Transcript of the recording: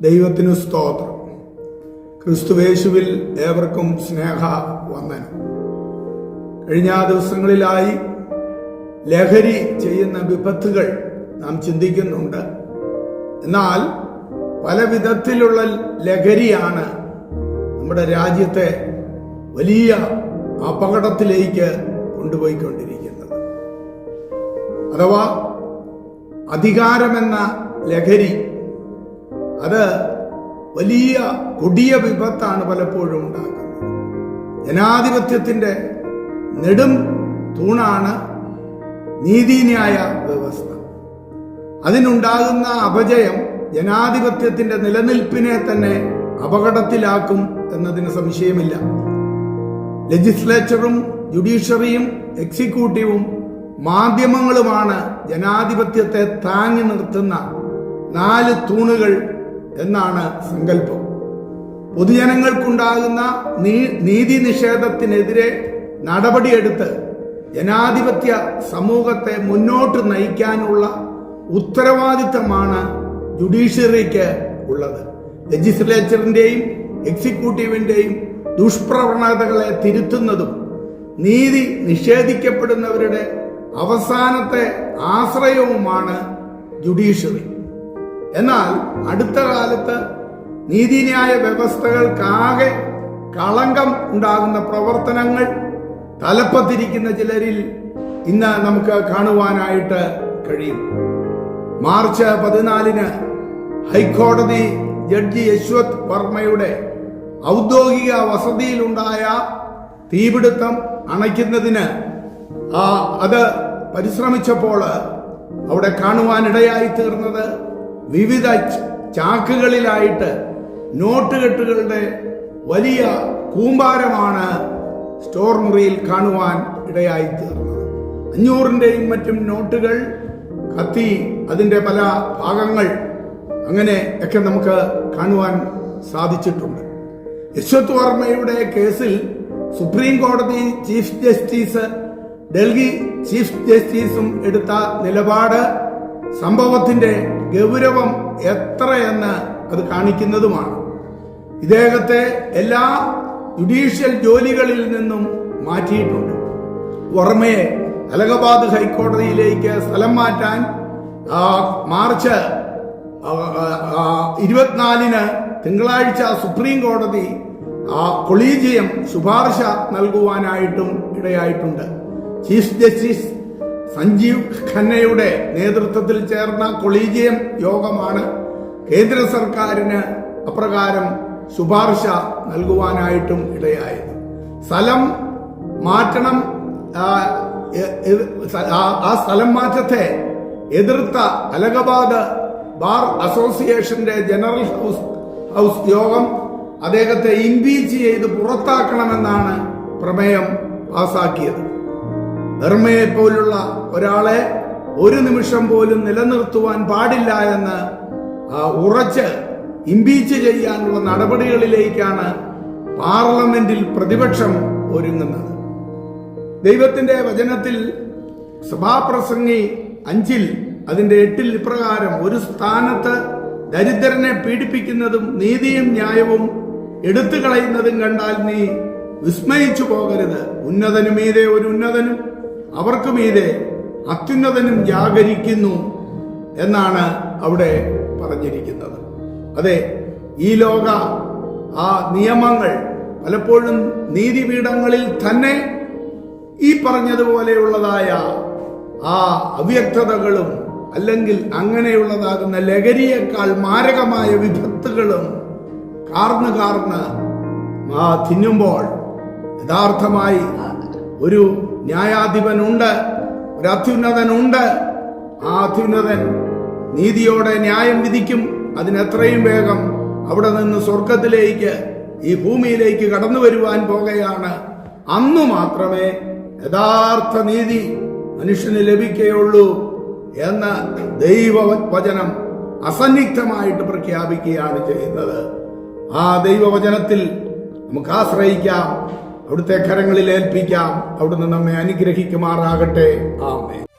ദൈവത്തിന് സ്തോത്രം ക്രിസ്തുവേശുവിൽ ഏവർക്കും സ്നേഹ വന്ദനം. കഴിഞ്ഞ ദിവസങ്ങളിലായി ലഹരി ചെയ്യുന്ന വിപത്തുകൾ നാം ചിന്തിക്കുന്നുണ്ട്. എന്നാൽ പല വിധത്തിലുള്ള ലഹരിയാണ് നമ്മുടെ രാജ്യത്തെ വലിയ അപകടത്തിലേക്ക് കൊണ്ടുപോയിക്കൊണ്ടിരിക്കുന്നത്. അഥവാ അധികാരമെന്ന ലഹരി അത് വലിയ കൊടിയ വിപത്താണ് പലപ്പോഴും ഉണ്ടാക്കുന്നത്. ജനാധിപത്യത്തിന്റെ നെടും തൂണാണ് നീതിന്യായ വ്യവസ്ഥ. അതിനുണ്ടാകുന്ന അപജയം ജനാധിപത്യത്തിന്റെ നിലനിൽപ്പിനെ തന്നെ അപകടത്തിലാക്കും എന്നതിന് സംശയമില്ല. ലെജിസ്ലേച്ചറും ജുഡീഷ്യറിയും എക്സിക്യൂട്ടീവും മാധ്യമങ്ങളുമാണ് ജനാധിപത്യത്തെ താങ്ങി നിർത്തുന്ന നാല് തൂണുകൾ എന്നാണ് സങ്കല്പം. പൊതുജനങ്ങൾക്കുണ്ടാകുന്ന നീ- നീതി നിഷേധത്തിനെതിരെ നടപടിയെടുത്ത് ജനാധിപത്യ സമൂഹത്തെ മുന്നോട്ട് നയിക്കാനുള്ള ഉത്തരവാദിത്തമാണ് ജുഡീഷ്യറിക്ക് ഉള്ളത്. ലെജിസ്ലേച്ചറിന്റെയും എക്സിക്യൂട്ടീവിന്റെയും ദുഷ്പ്രവണതകളെ തിരുത്തുന്നതും നീതി നിഷേധിക്കപ്പെടുന്നവരുടെ അവസാനത്തെ ആശ്രയവുമാണ് ജുഡീഷ്യറി. എന്നാൽ അടുത്ത കാലത്ത് നീതിന്യായ വ്യവസ്ഥകൾക്കാകെ കളങ്കം ഉണ്ടാകുന്ന പ്രവർത്തനങ്ങൾ തലപ്പത്തിരിക്കുന്ന ചിലരിൽ ഇന്ന് നമുക്ക് കാണുവാനായിട്ട് കഴിയും. മാർച്ച് പതിനാലിന് ഹൈക്കോടതി ജഡ്ജി യശ്വത് വർമ്മയുടെ ഔദ്യോഗിക വസതിയിലുണ്ടായ തീപിടുത്തം അണയ്ക്കുന്നതിന് അത് പരിശ്രമിച്ചപ്പോൾ അവിടെ കാണുവാനിടയായി തീർന്നത് വിവിധ ചാക്കുകളിലായിട്ട് നോട്ടുകെട്ടുകളുടെ വലിയ കൂമ്പാരമാണ് സ്റ്റോർ മുറിയിൽ കാണുവാൻ ഇടയായി തീർന്നത്. അഞ്ഞൂറിന്റെയും മറ്റും നോട്ടുകൾ കത്തി അതിന്റെ പല ഭാഗങ്ങൾ അങ്ങനെ ഒക്കെ നമുക്ക് കാണുവാൻ സാധിച്ചിട്ടുണ്ട്. യശ്വത് വർമ്മയുടെ കേസിൽ സുപ്രീം കോടതി ചീഫ് ജസ്റ്റിസ് ഡൽഹി ചീഫ് ജസ്റ്റിസും എടുത്ത നിലപാട് സംഭവത്തിന്റെ ഗൗരവം എത്രയെന്ന് അത് കാണിക്കുന്നതുമാണ്. ഇദ്ദേഹത്തെ എല്ലാ ജുഡീഷ്യൽ ജോലികളിൽ നിന്നും മാറ്റിയിട്ടുണ്ട്. വർമ്മയെ അലഹബാദ് ഹൈക്കോടതിയിലേക്ക് സ്ഥലം മാറ്റാൻ മാർച്ച് ഇരുപത്തിനാലിന് തിങ്കളാഴ്ച സുപ്രീം കോടതി കൊളീജിയം ശുപാർശ നൽകുവാനായിട്ടും ഇടയായിട്ടുണ്ട്. ചീഫ് ജസ്റ്റിസ് സഞ്ജീവ് ഖന്നയുടെ നേതൃത്വത്തിൽ ചേർന്ന കൊളീജിയം യോഗമാണ് കേന്ദ്ര സർക്കാരിന് അപ്രകാരം ശുപാർശ നൽകുവാനായിട്ടും ഇടയായത്. സ്ഥലം മാറ്റണം ആ, സ്ഥലം മാറ്റത്തെ എതിർത്ത അലഹബാദ് ബാർ അസോസിയേഷന്റെ ജനറൽ ഹൗസ് ഹൗസ് യോഗം അദ്ദേഹത്തെ ഇംപീച്ച് ചെയ്ത് പുറത്താക്കണമെന്നാണ് പ്രമേയം പാസാക്കിയത്. ധർമ്മയെ പോലുള്ള ഒരാളെ ഒരു നിമിഷം പോലും നിലനിർത്തുവാൻ പാടില്ല എന്ന് ഉറച്ച് ഇമ്പീച്ച് ചെയ്യാനുള്ള നടപടികളിലേക്കാണ് പാർലമെന്റിൽ പ്രതിപക്ഷം ഒരുങ്ങുന്നത്. ദൈവത്തിന്റെ വചനത്തിൽ സഭാപ്രസംഗി അഞ്ചിൽ അതിന്റെ എട്ടിൽ ഇപ്രകാരം ഒരു സ്ഥാനത്ത് ദരിദ്രനെ പീഡിപ്പിക്കുന്നതും നീതിയും ന്യായവും എടുത്തു കളയുന്നതും കണ്ടാൽ നീ വിസ്മയിച്ചു പോകരുത്. ഉന്നതനു മീതെ ഒരു ഉന്നതനും അവർക്ക് മീതെ അത്യുന്നതനും ജാഗരിക്കുന്നു എന്നാണ് അവിടെ പറഞ്ഞിരിക്കുന്നത്. അതെ ഈ ലോക ആ നിയമങ്ങൾ പലപ്പോഴും നീതിപീഠങ്ങളിൽ തന്നെ ഈ പറഞ്ഞതുപോലെയുള്ളതായ ആ അവ്യക്തതകളും അല്ലെങ്കിൽ അങ്ങനെയുള്ളതാകുന്ന ലഹരിയേക്കാൾ മാരകമായ വിപത്തുകളും കാർന്ന് കാർന്ന് തിന്നുമ്പോൾ യഥാർത്ഥമായി ഒരു ന്യായാധിപനുണ്ട് ഒരു അത്യുന്നതനുണ്ട് ആ അത്യുന്നതൻ നീതിയോടെ ന്യായം വിധിക്കും. അതിനെത്രയും വേഗം അവിടെ നിന്ന് സ്വർഗത്തിലേക്ക് ഈ ഭൂമിയിലേക്ക് കടന്നു വരുവാൻ പോകുകയാണ്. അന്നു മാത്രമേ യഥാർത്ഥ നീതി മനുഷ്യന് ലഭിക്കുകയുള്ളൂ എന്ന് ദൈവവചനം അസന്നിഗ്ധമായിട്ട് പ്രഖ്യാപിക്കുകയാണ് ചെയ്യുന്നത്. ആ ദൈവവചനത്തിൽ നമുക്ക് ആശ്രയിക്കാം. അവിടുത്തെ കരങ്ങളിൽ ഏൽപ്പിക്കാം. അവിടുന്ന് നമ്മെ അനുഗ്രഹിക്കുമാറാകട്ടെ. ആമേ